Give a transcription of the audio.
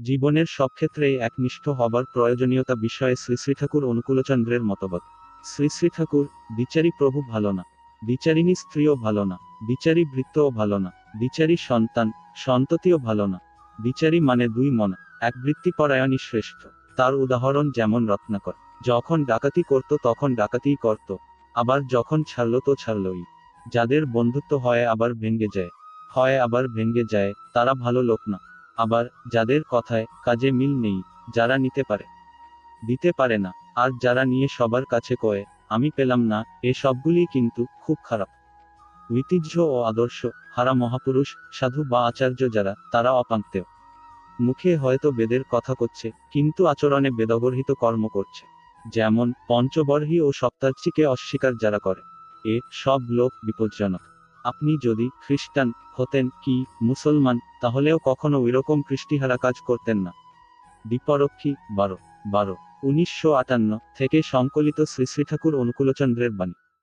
জীবনের সব ক্ষেত্রেই একনিষ্ঠ হবার প্রয়োজনীয়তা বিষয়ে শ্রী শ্রী ঠাকুর অনুকূলচন্দ্রের মতবাদ। শ্রী শ্রী ঠাকুর, দ্বিচারী প্রভু ভালো না। দ্বিচারিণী স্ত্রীও ভালো না। দ্বিচারী বৃত্তও ভালো না। দ্বিচারী সন্তান, সন্ততিও ভালো না। দ্বিচারী মানে দুই মন, এক বৃত্তিপরায়ণই শ্রেষ্ঠ। তার উদাহরণ যেমন রত্নাকর। যখন ডাকাতি করত তখন ডাকাতিই করত। আবার যখন ছাড়লো তো ছাড়লই। যাদের বন্ধুত্ব হয় আবার ভেঙ্গে যায়। হয় আবার ভেঙ্গে যায়, তারা ভালো লোক না। আবার যাদের কথায় কাজে মিল নেই, যারা নিতে পারে। দিতে পারে না, আর যারা নিয়ে সবার কাছে কয়ে, আমি পেলাম না এ সবগুলি কিন্তু খুব খারাপ। ঐতিহ্য ও আদর্শ, হারা মহাপুরুষ, সাধু বা আচার্য যারা, তারা অপাঙ্ক্তেয় মুখে হয়তো বেদের কথা করছে, কিন্তু আচরণে বেদগর্হিত কর্ম করছে। যেমন পঞ্চবর্হী ও সপ্তার্চিকে অস্বীকার যারা করে, এ সব লোক বিপজ্জনক। আপনি যদি খ্রিস্টান হতেন কি মুসলমান, তাহলেও কখনো ওইরকম কৃষ্টিহারা কাজ করতেন না। দীপরক্ষী বারো বারো, উনিশশো আটান্ন থেকে সংকলিত শ্রী শ্রী ঠাকুর অনুকূলচন্দ্রের বাণী।